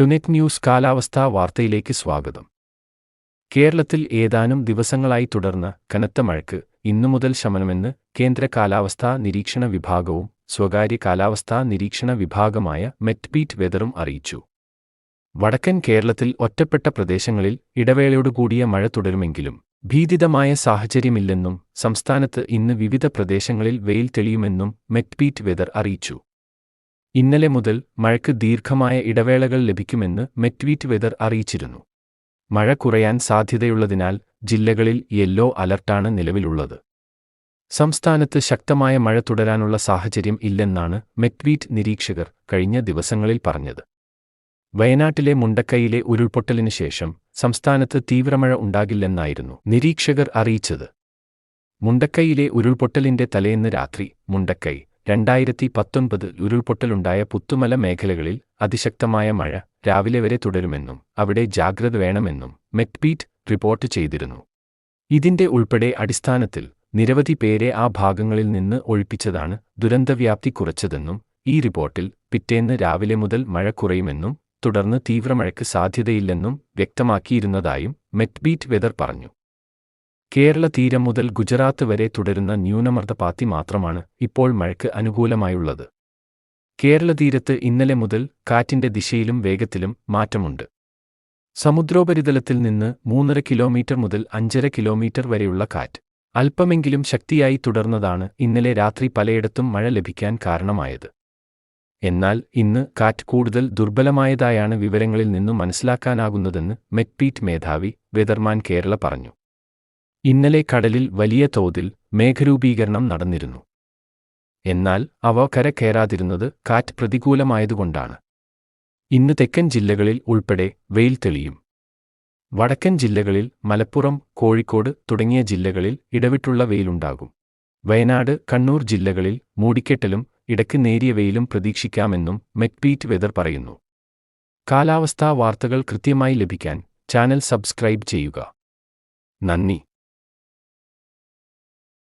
ടുനെറ്റ് news കാലാവസ്ഥാ വാർത്തയിലേക്ക് സ്വാഗതം. കേരളത്തിൽ ഏതാനും ദിവസങ്ങളായി തുടർന്ന കനത്ത മഴയ്ക്ക് ഇന്നു മുതൽ ശമനമെന്ന് കേന്ദ്ര കാലാവസ്ഥാ നിരീക്ഷണ വിഭാഗവും സ്വകാര്യ കാലാവസ്ഥാ നിരീക്ഷണ വിഭാഗമായ മെറ്റ്ബീറ്റ് വെതറും അറിയിച്ചു. വടക്കൻ കേരളത്തിൽ ഒറ്റപ്പെട്ട പ്രദേശങ്ങളിൽ ഇടവേളയോടുകൂടിയ മഴ തുടരുമെങ്കിലും ഭീതിതമായ സാഹചര്യമില്ലെന്നും സംസ്ഥാനത്ത് ഇന്ന് വിവിധ പ്രദേശങ്ങളിൽ വെയിൽ തെളിയുമെന്നും മെറ്റ്ബീറ്റ് വെതർ അറിയിച്ചു. ഇന്നലെ മുതൽ മഴയ്ക്ക് ദീർഘമായ ഇടവേളകൾ ലഭിക്കുമെന്ന് മെറ്റ്വീറ്റ് വെതർ അറിയിച്ചിരുന്നു. മഴ കുറയാൻ സാധ്യതയുള്ളതിനാൽ ജില്ലകളിൽ യെല്ലോ അലർട്ടാണ് നിലവിലുള്ളത്. സംസ്ഥാനത്ത് ശക്തമായ മഴ തുടരാനുള്ള സാഹചര്യം ഇല്ലെന്നാണ് മെറ്റ്വീറ്റ് നിരീക്ഷകർ കഴിഞ്ഞ ദിവസങ്ങളിൽ പറഞ്ഞത്. വയനാട്ടിലെ മുണ്ടക്കൈയിലെ ഉരുൾപൊട്ടലിന് ശേഷം സംസ്ഥാനത്ത് തീവ്രമഴ ഉണ്ടാകില്ലെന്നായിരുന്നു നിരീക്ഷകർ അറിയിച്ചത്. മുണ്ടക്കൈയിലെ ഉരുൾപൊട്ടലിന്റെ തലേന്ന് രാത്രി മുണ്ടക്കൈ രണ്ടായിരത്തി പത്തൊൻപത് ഉരുൾപൊട്ടലുണ്ടായ പുത്തുമല മേഖലകളിൽ അതിശക്തമായ മഴ രാവിലെ വരെ തുടരുമെന്നും അവിടെ ജാഗ്രത വേണമെന്നും മെറ്റ്ബീറ്റ് റിപ്പോർട്ട് ചെയ്തിരുന്നു. ഇതിന്റെ ഉൾപ്പെടെ അടിസ്ഥാനത്തിൽ നിരവധി പേരെ ആ ഭാഗങ്ങളിൽ നിന്ന് ഒഴിപ്പിച്ചതാണ് ദുരന്തവ്യാപ്തി കുറച്ചതെന്നും ഈ റിപ്പോർട്ടിൽ പിറ്റേന്ന് രാവിലെ മുതൽ മഴ കുറയുമെന്നും തുടർന്ന് തീവ്രമഴയ്ക്ക് സാധ്യതയില്ലെന്നും വ്യക്തമാക്കിയിരുന്നതായും മെറ്റ്ബീറ്റ് വെതർ പറഞ്ഞു. കേരള തീരം മുതൽ ഗുജറാത്ത് വരെ തുടരുന്ന ന്യൂനമർദ്ദപാത്തി മാത്രമാണ് ഇപ്പോൾ മഴയ്ക്ക് അനുകൂലമായുള്ളത്. കേരളതീരത്ത് ഇന്നലെ മുതൽ കാറ്റിന്റെ ദിശയിലും വേഗത്തിലും മാറ്റമുണ്ട്. സമുദ്രോപരിതലത്തിൽ നിന്ന് മൂന്നര കിലോമീറ്റർ മുതൽ അഞ്ചര കിലോമീറ്റർ വരെയുള്ള കാറ്റ് അല്പമെങ്കിലും ശക്തിയായി തുടർന്നതാണ് ഇന്നലെ രാത്രി പലയിടത്തും മഴ ലഭിക്കാൻ കാരണമായത്. എന്നാൽ ഇന്ന് കാറ്റ് കൂടുതൽ ദുർബലമായതായാണ് വിവരങ്ങളിൽ നിന്നു മനസ്സിലാക്കാനാകുന്നതെന്ന് മെറ്റ്പീറ്റ് മേധാവി വെതർമാൻ കേരള പറഞ്ഞു. ഇന്നലെ കടലിൽ വലിയ തോതിൽ മേഘരൂപീകരണം നടന്നിരുന്നു. എന്നാൽ അവ കര കയറാതിരുന്നത് കാറ്റ് പ്രതികൂലമായതുകൊണ്ടാണ്. ഇന്ന് തെക്കൻ ജില്ലകളിൽ ഉൾപ്പെടെ വെയിൽ തെളിയും. വടക്കൻ ജില്ലകളിൽ മലപ്പുറം കോഴിക്കോട് തുടങ്ങിയ ജില്ലകളിൽ ഇടവിട്ടുള്ള വെയിലുണ്ടാകും. വയനാട് കണ്ണൂർ ജില്ലകളിൽ മൂടിക്കെട്ടലും ഇടയ്ക്ക് നേരിയ വെയിലും പ്രതീക്ഷിക്കാമെന്നും മെറ്റ്പീറ്റ് വെതർ പറയുന്നു. കാലാവസ്ഥാ വാർത്തകൾ കൃത്യമായി ലഭിക്കാൻ ചാനൽ സബ്സ്ക്രൈബ് ചെയ്യുക. നന്ദി.